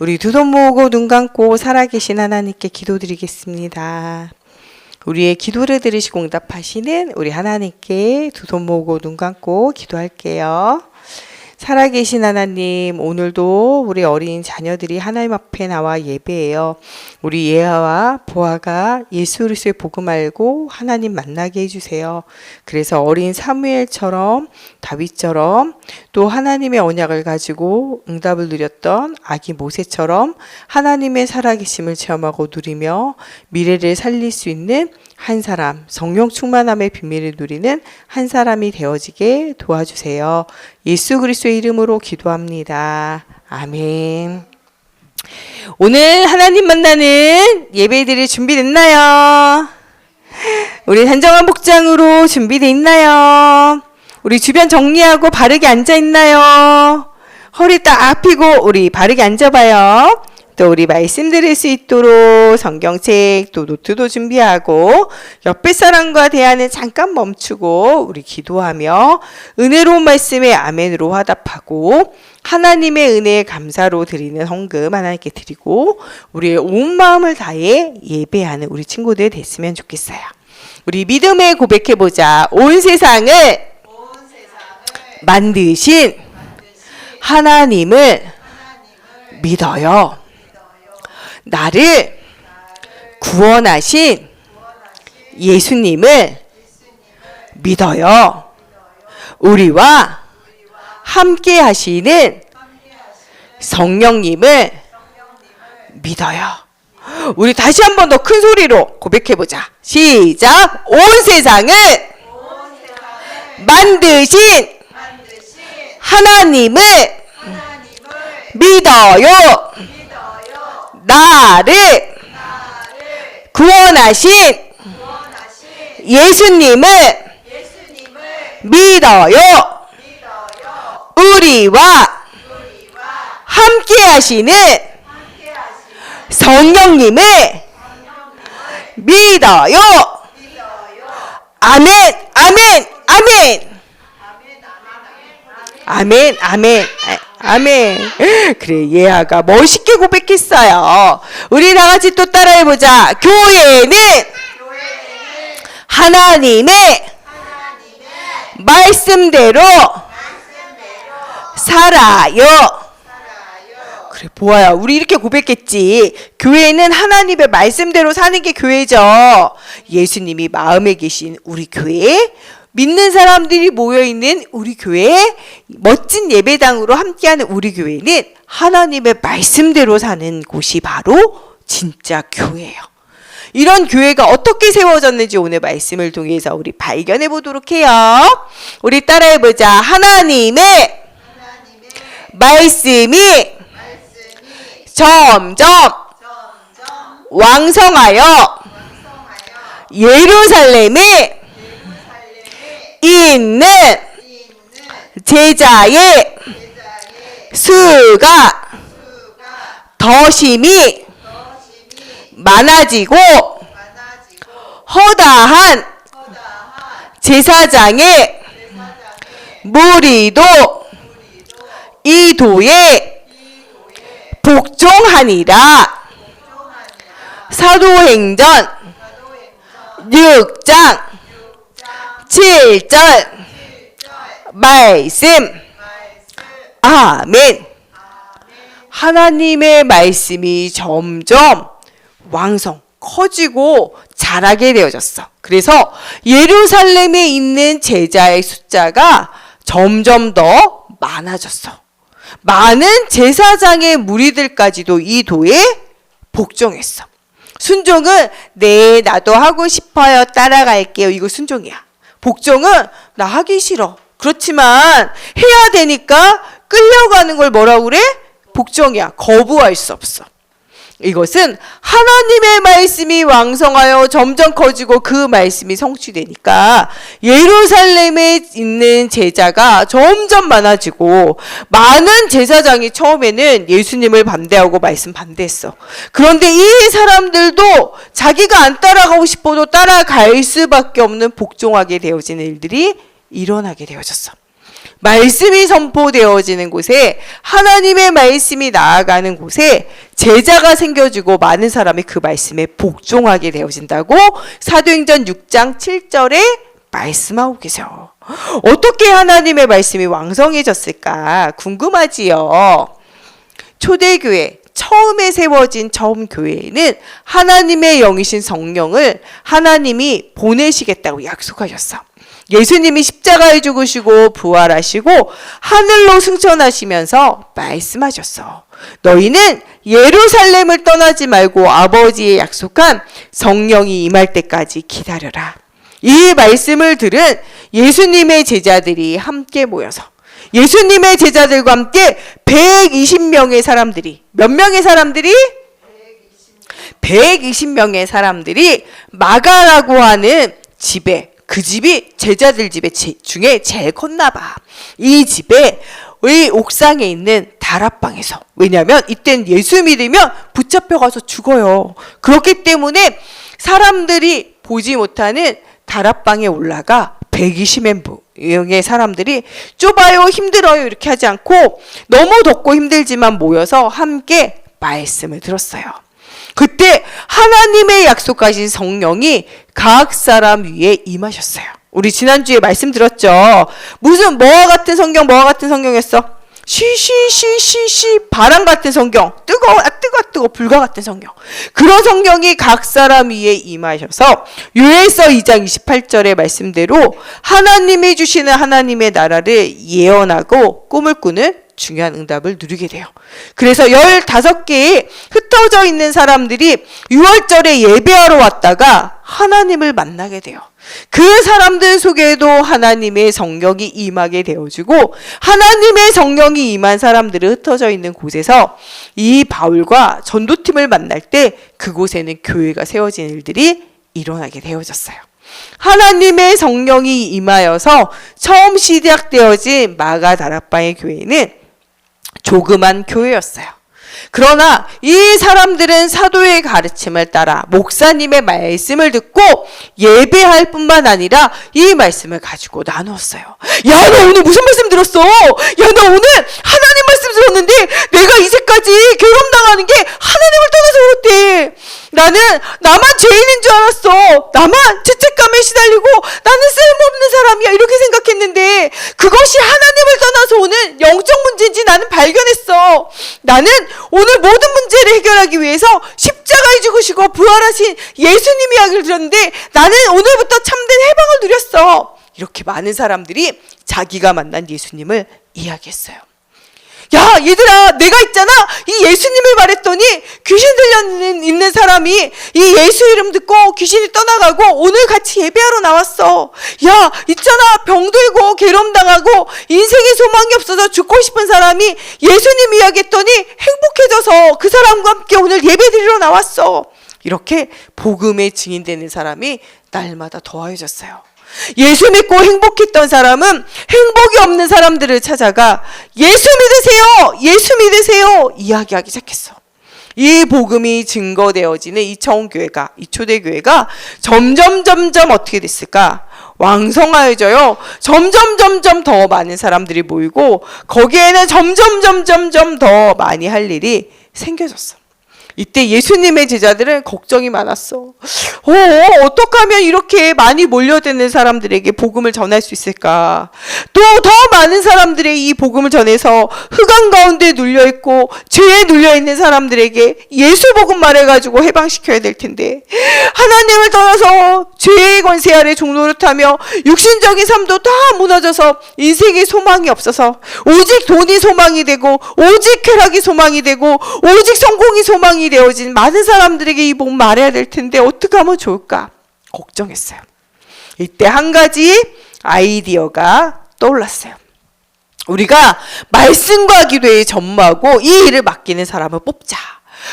우리 두 손 모으고 눈 감고 살아계신 하나님께 기도드리겠습니다. 우리의 기도를 들으시고 응답하시는 우리 하나님께 두 손 모으고 눈 감고 기도할게요. 살아계신 하나님, 오늘도 우리 어린 자녀들이 하나님 앞에 나와 예배해요. 우리 예아와 보아가 예수 그리스도의 복음 알고 하나님 만나게 해주세요. 그래서 어린 사무엘처럼 다윗처럼 또 하나님의 언약을 가지고 응답을 누렸던 아기 모세처럼 하나님의 살아계심을 체험하고 누리며 미래를 살릴 수 있는 한 사람, 성령 충만함의 비밀을 누리는 한 사람이 되어지게 도와주세요. 예수 그리스도의 이름으로 기도합니다. 아멘. 오늘 하나님 만나는 예배들이 준비됐나요? 우리 단정한 복장으로 준비돼 있나요? 우리 주변 정리하고 바르게 앉아 있나요? 허리 딱 펴고 우리 바르게 앉아봐요. 또 우리 말씀 들을 수 있도록 성경책 또 노트도 준비하고 옆에 사람과 대화는 잠깐 멈추고 우리 기도하며 은혜로운 말씀에 아멘으로 화답하고 하나님의 은혜에 감사로 드리는 헌금 하나님께 드리고 우리의 온 마음을 다해 예배하는 우리 친구들 됐으면 좋겠어요. 우리 믿음에 고백해 보자. 온 세상을 만드신 하나님을 믿어요. 나를 구원하신 예수님을 믿어요. 우리와 함께 하시는 성령님을 믿어요. 우리 다시 한 번 더 큰 소리로 고백해 보자. 시작. 온 세상을 만드신 하나님을 믿어요. 나를 구원하신 예수님을 믿어요. 우리와 함께 하시는 성령님을 믿어요. 아멘, 아멘, 아멘. 아멘, 아멘, 아, 아멘. 그래, 예아가 멋있게 고백했어요. 우리 다 같이 또 따라해보자. 교회는 하나님의 말씀대로 살아요. 그래, 보아야. 우리 이렇게 고백했지. 교회는 하나님의 말씀대로 사는 게 교회죠. 예수님이 마음에 계신 우리 교회, 믿는 사람들이 모여있는 우리 교회, 멋진 예배당으로 함께하는 우리 교회는 하나님의 말씀대로 사는 곳이 바로 진짜 교회예요. 이런 교회가 어떻게 세워졌는지 오늘 말씀을 통해서 우리 발견해 보도록 해요. 우리 따라해 보자. 하나님의 말씀이 점점 왕성하여 예루살렘에 있는 제자의 수가 더 심히 많아지고 허다한 제사장의 무리도 이 도에 복종하니라. 사도행전 6장 7절 말씀 아멘 하나님의 말씀이 점점 왕성 커지고 자라게 되어졌어. 그래서 예루살렘에 있는 제자의 숫자가 점점 더 많아졌어. 많은 제사장의 무리들까지도 이 도에 복종했어. 순종은 네 나도 하고 싶어요 따라갈게요 이거 순종이야. 복종은 나 하기 싫어. 그렇지만 해야 되니까 끌려가는 걸 뭐라고 그래? 복종이야. 거부할 수 없어. 이것은 하나님의 말씀이 왕성하여 점점 커지고 그 말씀이 성취되니까 예루살렘에 있는 제자가 점점 많아지고 많은 제사장이 처음에는 예수님을 반대하고 말씀 반대했어. 그런데 이 사람들도 자기가 안 따라가고 싶어도 따라갈 수밖에 없는 복종하게 되어지는 일들이 일어나게 되어졌어. 말씀이 선포되어지는 곳에 하나님의 말씀이 나아가는 곳에 제자가 생겨지고 많은 사람이 그 말씀에 복종하게 되어진다고 사도행전 6장 7절에 말씀하고 계세요. 어떻게 하나님의 말씀이 왕성해졌을까 궁금하지요. 초대교회 처음에 세워진 처음 교회에는 하나님의 영이신 성령을 하나님이 보내시겠다고 약속하셨어. 예수님이 십자가에 죽으시고 부활하시고 하늘로 승천하시면서 말씀하셨어. 너희는 예루살렘을 떠나지 말고 아버지의 약속한 성령이 임할 때까지 기다려라. 이 말씀을 들은 예수님의 제자들이 함께 모여서 예수님의 제자들과 함께 120명의 사람들이 몇 명의 사람들이 120명의 사람들이 마가라고 하는 집에 그 집이 제자들 집에 제- 중에 제일 컸나 봐. 이 집에 의 옥상에 있는 다락방에서 왜냐하면 이땐 예수 믿으면 붙잡혀 가서 죽어요. 그렇기 때문에 사람들이 보지 못하는 다락방에 올라가 120명의 사람들이 좁아요, 힘들어요 이렇게 하지 않고 너무 덥고 힘들지만 모여서 함께 말씀을 들었어요. 그때 하나님의 약속하신 성령이 각 사람 위에 임하셨어요. 우리 지난주에 말씀 들었죠. 무슨 뭐와 같은 성경, 뭐와 같은 성경이었어? 시시시시시 바람 같은 성경, 뜨거워, 아, 뜨거, 뜨거, 불과 같은 성경. 그런 성경이 각 사람 위에 임하셔서 요엘서 2장 28절의 말씀대로 하나님이 주시는 하나님의 나라를 예언하고 꿈을 꾸는 중요한 응답을 누리게 돼요. 그래서 15개의 흩어져 있는 사람들이 6월절에 예배하러 왔다가 하나님을 만나게 돼요. 그 사람들 속에도 하나님의 성령이 임하게 되어지고 하나님의 성령이 임한 사람들이 흩어져 있는 곳에서 이 바울과 전도팀을 만날 때 그곳에는 교회가 세워진 일들이 일어나게 되어졌어요. 하나님의 성령이 임하여서 처음 시작되어진 마가 다락방의 교회는 조그만 교회였어요. 그러나 이 사람들은 사도의 가르침을 따라 목사님의 말씀을 듣고 예배할 뿐만 아니라 이 말씀을 가지고 나누었어요. 야, 너 오늘 무슨 말씀 들었어? 야, 너 오늘 하나님 들었는데 내가 이제까지 괴롭당하는 게 하나님을 떠나서 그렇대. 나는 나만 죄인인 줄 알았어. 나만 죄책감에 시달리고 나는 쓸모없는 사람이야. 이렇게 생각했는데 그것이 하나님을 떠나서 오는 영적 문제인지 나는 발견했어. 나는 오늘 모든 문제를 해결하기 위해서 십자가에 죽으시고 부활하신 예수님 이야기를 들었는데 나는 오늘부터 참된 해방을 누렸어. 이렇게 많은 사람들이 자기가 만난 예수님을 이야기했어요. 야, 얘들아, 내가 있잖아. 이 예수님을 말했더니 귀신 들려 있는, 사람이 이 예수 이름 듣고 귀신이 떠나가고 오늘 같이 예배하러 나왔어. 야, 있잖아. 병들고 괴롭당하고 인생에 소망이 없어서 죽고 싶은 사람이 예수님 이야기했더니 행복해져서 그 사람과 함께 오늘 예배 드리러 나왔어. 이렇게 복음의 증인되는 사람이 날마다 더하여졌어요. 예수 믿고 행복했던 사람은 행복이 없는 사람들을 찾아가 예수 믿으세요! 예수 믿으세요! 이야기하기 시작했어. 이 복음이 증거되어지는 이 청교회가, 이 초대교회가 점점 점점 어떻게 됐을까? 왕성하여져요. 점점 점점 더 많은 사람들이 모이고 거기에는 점점 점점 점더 많이 할 일이 생겨졌어. 이때 예수님의 제자들은 걱정이 많았어. 어, 어떻게 하면 이렇게 많이 몰려드는 사람들에게 복음을 전할 수 있을까? 또 더 많은 사람들의 이 복음을 전해서 흑암 가운데 눌려 있고 죄에 눌려 있는 사람들에게 예수 복음 말해 가지고 해방시켜야 될 텐데 하나님을 떠나서 죄의 권세 아래 종노릇하며 육신적인 삶도 다 무너져서 인생에 소망이 없어서 오직 돈이 소망이 되고 오직 쾌락이 소망이 되고 오직 성공이 소망이 되어진 많은 사람들에게 이 복음 말해야 될 텐데 어떻게 하면 좋을까 걱정했어요. 이때 한 가지 아이디어가 떠올랐어요. 우리가 말씀과 기도에 전무하고 이 일을 맡기는 사람을 뽑자.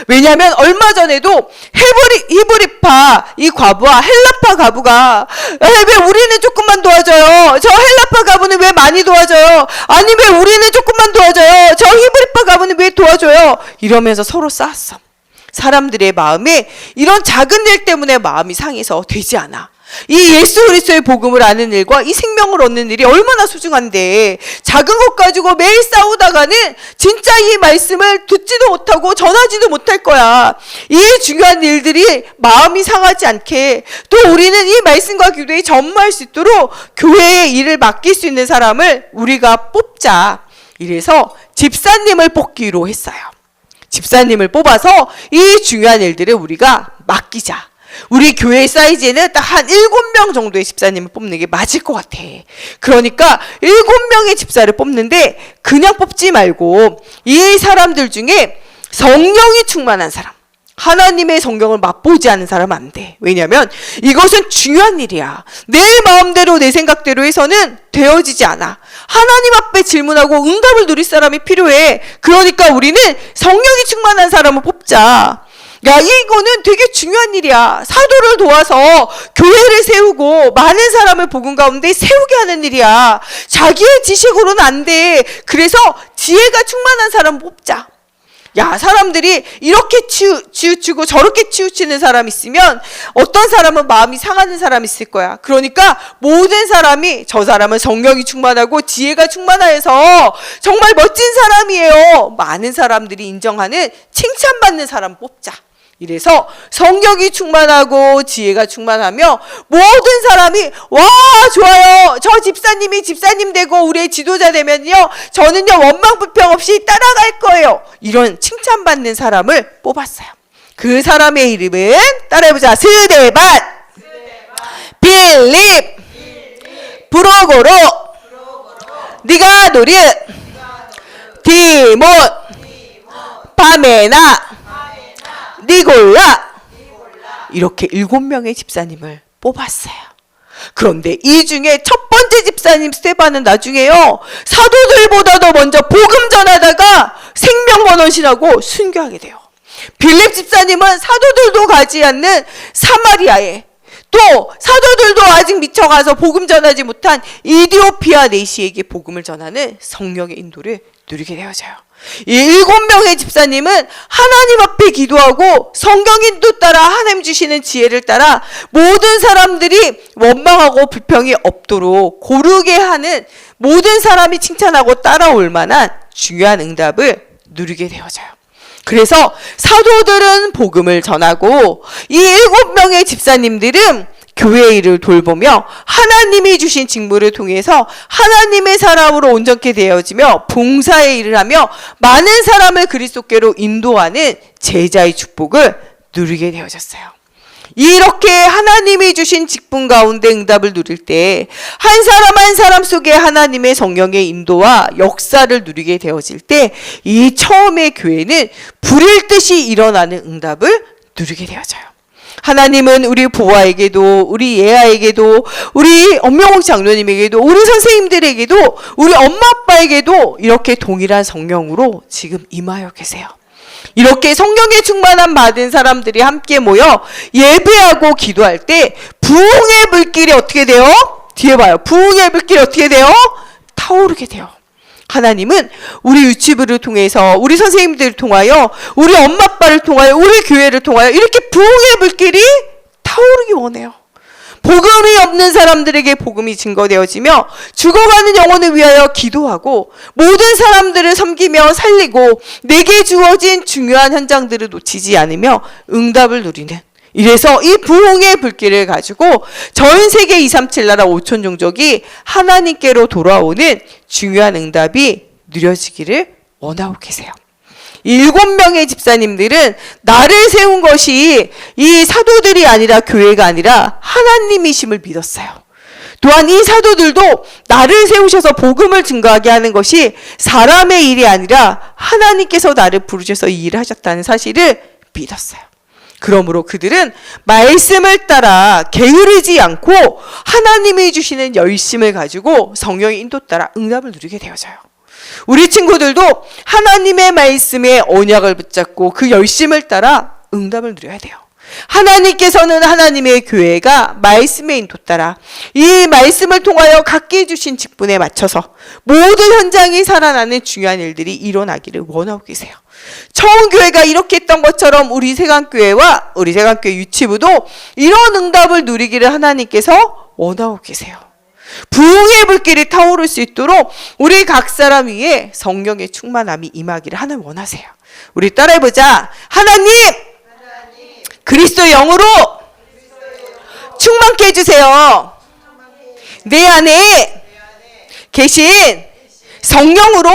왜냐하면 얼마 전에도 헤브리 히브리파 이 과부와 헬라파 과부가 에, 왜 우리는 조금만 도와줘요? 저 헬라파 과부는 왜 많이 도와줘요? 아니 왜 우리는 조금만 도와줘요? 저 히브리파 과부는 왜 도와줘요? 이러면서 서로 싸웠어. 사람들의 마음에 이런 작은 일 때문에 마음이 상해서 되지 않아. 이 예수 그리스도의 복음을 아는 일과 이 생명을 얻는 일이 얼마나 소중한데 작은 것 가지고 매일 싸우다가는 진짜 이 말씀을 듣지도 못하고 전하지도 못할 거야. 이 중요한 일들이 마음이 상하지 않게 또 우리는 이 말씀과 기도에 전무할 수 있도록 교회의 일을 맡길 수 있는 사람을 우리가 뽑자. 이래서 집사님을 뽑기로 했어요. 집사님을 뽑아서 이 중요한 일들을 우리가 맡기자. 우리 교회 사이즈에는 딱 한 일곱 명 정도의 집사님을 뽑는 게 맞을 것 같아. 그러니까 일곱 명의 집사를 뽑는데 그냥 뽑지 말고 이 사람들 중에 성령이 충만한 사람. 하나님의 성경을 맛보지 않은 사람은 안 돼. 왜냐면 이것은 중요한 일이야. 내 마음대로 내 생각대로 해서는 되어지지 않아. 하나님 앞에 질문하고 응답을 누릴 사람이 필요해. 그러니까 우리는 성령이 충만한 사람을 뽑자. 야, 이거는 되게 중요한 일이야. 사도를 도와서 교회를 세우고 많은 사람을 복음 가운데 세우게 하는 일이야. 자기의 지식으로는 안 돼. 그래서 지혜가 충만한 사람 뽑자. 야, 사람들이 이렇게 치우, 치우치고 저렇게 치우치는 사람 있으면 어떤 사람은 마음이 상하는 사람 있을 거야. 그러니까 모든 사람이 저 사람은 성령이 충만하고 지혜가 충만해서 정말 멋진 사람이에요. 많은 사람들이 인정하는 칭찬받는 사람 뽑자. 이래서 성격이 충만하고 지혜가 충만하며 모든 사람이 와 좋아요. 저 집사님이 집사님 되고 우리의 지도자 되면요 저는요 원망 불평 없이 따라갈 거예요. 이런 칭찬받는 사람을 뽑았어요. 그 사람의 이름은 따라해보자. 스데반. 빌립. 브로고로. 니가노리 디몬. 바메나 니골라 이렇게 일곱 명의 집사님을 뽑았어요. 그런데 이 중에 첫 번째 집사님 스테반은 나중에요 사도들보다도 먼저 복음 전하다가 생명번원신하고 순교하게 돼요. 빌립 집사님은 사도들도 가지 않는 사마리아에 또 사도들도 아직 미쳐가서 복음 전하지 못한 이디오피아 내시에게 복음을 전하는 성령의 인도를 누리게 되어져요. 이 일곱 명의 집사님은 하나님 앞에 기도하고 성경 인도 따라 하나님 주시는 지혜를 따라 모든 사람들이 원망하고 불평이 없도록 고르게 하는 모든 사람이 칭찬하고 따라올 만한 중요한 응답을 누리게 되어져요. 그래서 사도들은 복음을 전하고 이 일곱 명의 집사님들은 교회 일을 돌보며 하나님이 주신 직무를 통해서 하나님의 사람으로 온전케 되어지며 봉사의 일을 하며 많은 사람을 그리스도께로 인도하는 제자의 축복을 누리게 되어졌어요. 이렇게 하나님이 주신 직분 가운데 응답을 누릴 때 한 사람 한 사람 속에 하나님의 성령의 인도와 역사를 누리게 되어질 때 이 처음의 교회는 불일 듯이 일어나는 응답을 누리게 되어져요. 하나님은 우리 보아에게도 우리 예아에게도 우리 엄명옥 장로님에게도 우리 선생님들에게도 우리 엄마 아빠에게도 이렇게 동일한 성령으로 지금 임하여 계세요. 이렇게 성령의 충만함 받은 사람들이 함께 모여 예배하고 기도할 때 부흥의 불길이 어떻게 돼요? 뒤에 봐요. 부흥의 불길이 어떻게 돼요? 타오르게 돼요. 하나님은 우리 유치부를 통해서 우리 선생님들을 통하여 우리 엄마 아빠를 통하여 우리 교회를 통하여 이렇게 부흥의 불길이 타오르기 원해요. 복음이 없는 사람들에게 복음이 증거되어지며 죽어가는 영혼을 위하여 기도하고 모든 사람들을 섬기며 살리고 내게 주어진 중요한 현장들을 놓치지 않으며 응답을 누리는 이래서 이 부흥의 불길을 가지고 전 세계 237 나라 5천 종족이 하나님께로 돌아오는 중요한 응답이 누려지기를 원하고 계세요. 일곱 명의 집사님들은 나를 세운 것이 이 사도들이 아니라 교회가 아니라 하나님이심을 믿었어요. 또한 이 사도들도 나를 세우셔서 복음을 증거하게 하는 것이 사람의 일이 아니라 하나님께서 나를 부르셔서 이 일을 하셨다는 사실을 믿었어요. 그러므로 그들은 말씀을 따라 게으르지 않고 하나님이 주시는 열심을 가지고 성령의 인도 따라 응답을 누리게 되어져요. 우리 친구들도 하나님의 말씀에 언약을 붙잡고 그 열심을 따라 응답을 누려야 돼요. 하나님께서는 하나님의 교회가 말씀의 인도 따라 이 말씀을 통하여 각기 주신 직분에 맞춰서 모든 현장이 살아나는 중요한 일들이 일어나기를 원하고 계세요. 처음 교회가 이렇게 했던 것처럼 우리 세강교회와 우리 세강교회 유치부도 이런 응답을 누리기를 하나님께서 원하고 계세요. 부흥의 불길이 타오를 수 있도록 우리 각 사람 위에 성령의 충만함이 임하기를 하나님 원하세요. 우리 따라해보자. 하나님, 그리스도의 영으로 충만케 해주세요. 내 안에 계신 성령으로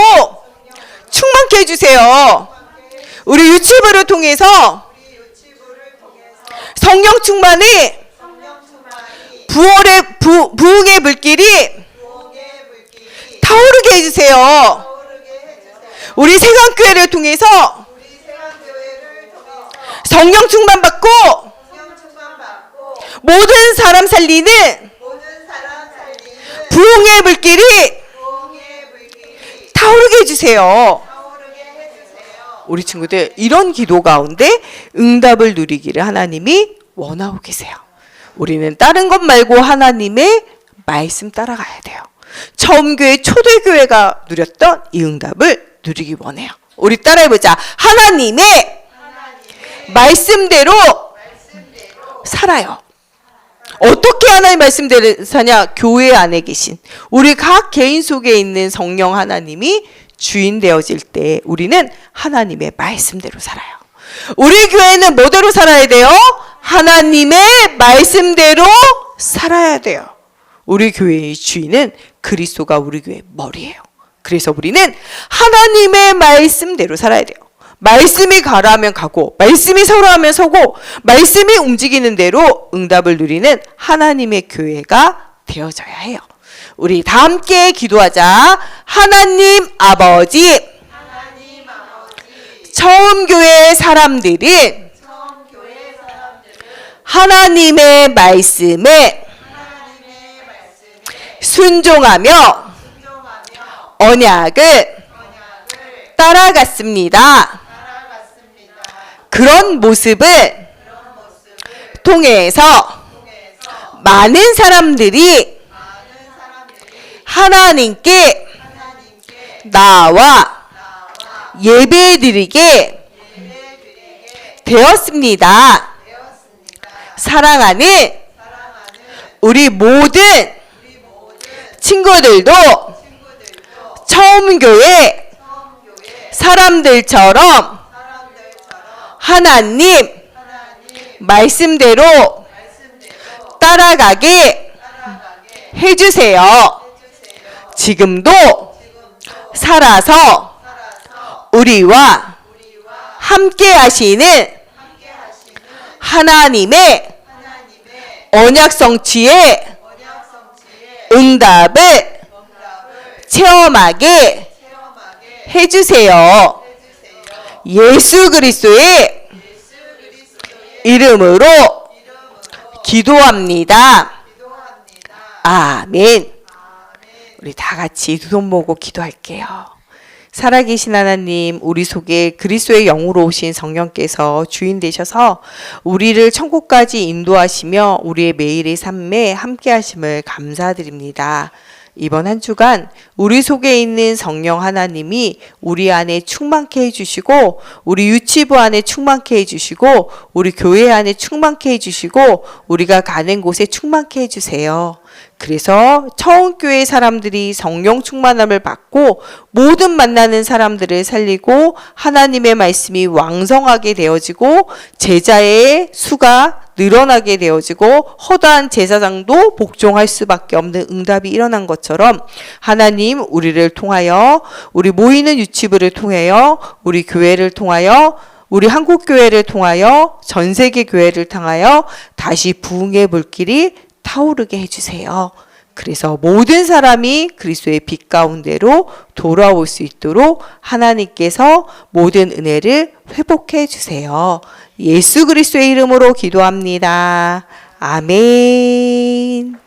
충만케 해주세요. 우리 유튜브를 통해서 성령 충만이 부활의 부, 부흥의 물길이 타오르게 해주세요. 우리 세강교회를 통해서 성령 충만 받고 모든 사람 살리는 부흥의 물길이 타오르게 해주세요. 우리 친구들 이런 기도 가운데 응답을 누리기를 하나님이 원하고 계세요. 우리는 다른 것 말고 하나님의 말씀 따라가야 돼요. 처음 교회 초대 교회가 누렸던 이 응답을 누리기 원해요. 우리 따라해 보자. 하나님의 말씀대로 살아요. 어떻게 하나님 말씀대로 사냐? 교회 안에 계신 우리 각 개인 속에 있는 성령 하나님이 주인 되어질 때 우리는 하나님의 말씀대로 살아요. 우리 교회는 뭐대로 살아야 돼요? 하나님의 말씀대로 살아야 돼요. 우리 교회의 주인은 그리스도가 우리 교회 머리예요. 그래서 우리는 하나님의 말씀대로 살아야 돼요. 말씀이 가라하면 가고, 말씀이 서라하면 서고, 말씀이 움직이는 대로 응답을 누리는 하나님의 교회가 되어져야 해요. 우리 다 함께 기도하자. 하나님 아버지, 처음 교회 사람들이 하나님의 말씀에 순종하며 언약을 따라갔습니다. 그런 모습을 통해서 많은 사람들이 하나님께 나와 예배드리게 되었습니다. 사랑하는 우리 모든 친구들도 처음 교회 사람들처럼 하나님 말씀대로 따라가게 해주세요. 지금도 살아서 우리와 함께 하시는 하나님의 언약 성취의 응답을 체험하게 해주세요. 예수 그리스도의 이름으로 기도합니다. 아멘. 우리 다 같이 두 손 모고 기도할게요. 살아계신 하나님, 우리 속에 그리스도의 영으로 오신 성령께서 주인 되셔서 우리를 천국까지 인도하시며 우리의 매일의 삶에 함께 하심을 감사드립니다. 이번 한 주간 우리 속에 있는 성령 하나님이 우리 안에 충만케 해주시고 우리 유치부 안에 충만케 해주시고 우리 교회 안에 충만케 해주시고 우리가 가는 곳에 충만케 해주세요. 그래서 처음교회 사람들이 성령 충만함을 받고 모든 만나는 사람들을 살리고 하나님의 말씀이 왕성하게 되어지고 제자의 수가 늘어나게 되어지고 허다한 제사장도 복종할 수밖에 없는 응답이 일어난 것처럼 하나님 우리를 통하여 우리 모이는 유치부를 통하여 우리 교회를 통하여 우리 한국 교회를 통하여 전 세계 교회를 통하여 다시 부흥의 불길이 타오르게 해주세요. 그래서 모든 사람이 그리스도의 빛 가운데로 돌아올 수 있도록 하나님께서 모든 은혜를 회복해 주세요. 예수 그리스도의 이름으로 기도합니다. 아멘.